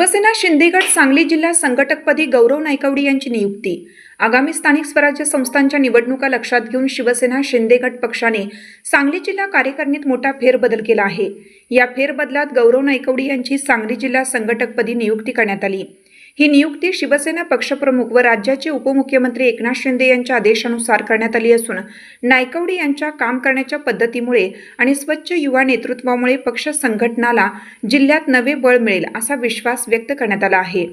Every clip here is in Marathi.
शिवसेना शिंदेगड सांगली जिल्हा संघटकपदी गौरव नायकवडी यांची नियुक्ती. आगामी स्थानिक स्वराज्य संस्थांच्या निवडणुका लक्षात घेऊन शिवसेना शिंदेगड पक्षाने सांगली जिल्हा कार्यकारिणीत मोठा फेरबदल केला आहे. या फेरबदलात गौरव नायकवडी यांची सांगली जिल्हा संघटकपदी नियुक्ती करण्यात आली. ही नियुक्ती शिवसेना पक्षप्रमुख व राज्याचे उपमुख्यमंत्री एकनाथ शिंदे यांच्या आदेशानुसार करण्यात आली असून नायकवडी यांच्या काम करण्याच्या पद्धतीमुळे आणि स्वच्छ युवा नेतृत्वामुळे पक्ष संघटनाला जिल्ह्यात नवे बळ मिळेल असा विश्वास व्यक्त करण्यात आला आहे.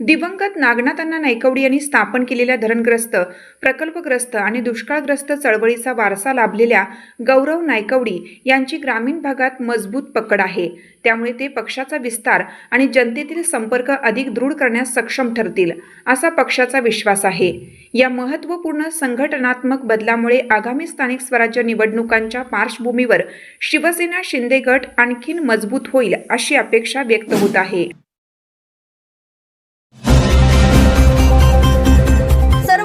दिवंगत नागनाथांना नायकवडी यांनी स्थापन केलेल्या धरणग्रस्त प्रकल्पग्रस्त आणि दुष्काळग्रस्त चळवळीचा वारसा लाभलेल्या गौरव नायकवडी यांची ग्रामीण भागात मजबूत पकड आहे. त्यामुळे ते पक्षाचा विस्तार आणि जनतेतील संपर्क अधिक दृढ करण्यास सक्षम ठरतील असा पक्षाचा विश्वास आहे. या महत्त्वपूर्ण संघटनात्मक बदलामुळे आगामी स्थानिक स्वराज्य निवडणुकांच्या पार्श्वभूमीवर शिवसेना शिंदे गट आणखीन मजबूत होईल अशी अपेक्षा व्यक्त होत आहे.